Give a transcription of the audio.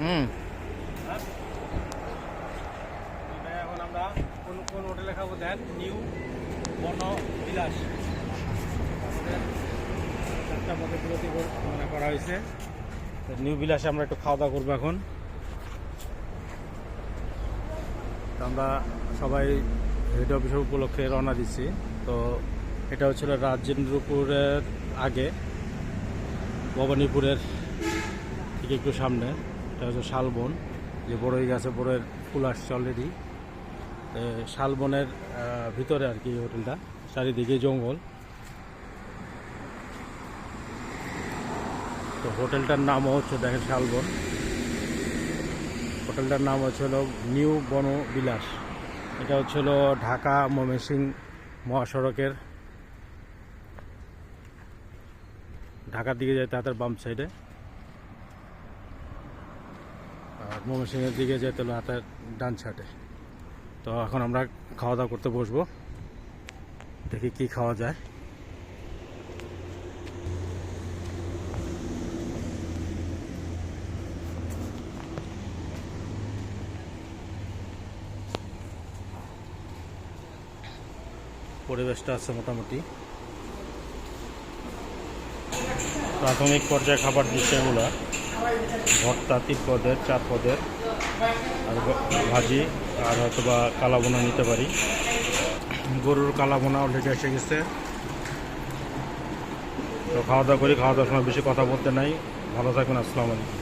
হুম। হ্যাঁ? এখন আমরা কোন কোন হোটেলে খাব দেন? নিউ বন বিলাস। চারটা মানে করা হয়েছে। তো নিউ বিলাসে আমরা একটু খাওয়া দাওয়া করব এখন। আমরা সবাই হেড অফিস উপলক্ষে রওনা দিচ্ছি। তো এটা হচ্ছিল রাজেন্দ্রপুরের আগে ভবানীপুরের থেকে একটু সামনে, এটা হচ্ছে শালবন, যে বড়ই গাছে বড়ের ফুল আসছে অলরেডি শালবনের ভিতরে আর কি হোটেলটা, চারিদিকে জঙ্গল। তো হোটেলটার নামও হচ্ছে, দেখেন শালবন। হোটেলটার নাম হচ্ছে হলো নিউ বন বিলাস এটা হচ্ছে হলো ঢাকা ময়মনসিং মহাসড়কের। ঢাকার দিকে যায় হাতের বাম সাইডে আর ময়মনসিংহের দিকে যেতে হলো হাতের ডান সাইডে তো এখন আমরা খাওয়া দাওয়া করতে বসবো। দেখি কি খাওয়া যায়। পরিবেশটা আছে মোটামুটি। প্রাথমিক পর্যায়ে খাবার দিচ্ছে এগুলা। ভর্তা তিন পদের চার পদের আর ভাজি, আর হয়তো বা কালাবোনা নিতে পারি। গরুর কালাবোনা অলরেডি এসে গেছে। তো খাওয়া দাওয়া করি খাওয়া দাওয়ার সময় বেশি কথা বলতে নাই। ভালো থাকবেন, আসসালামু আলাইকুম।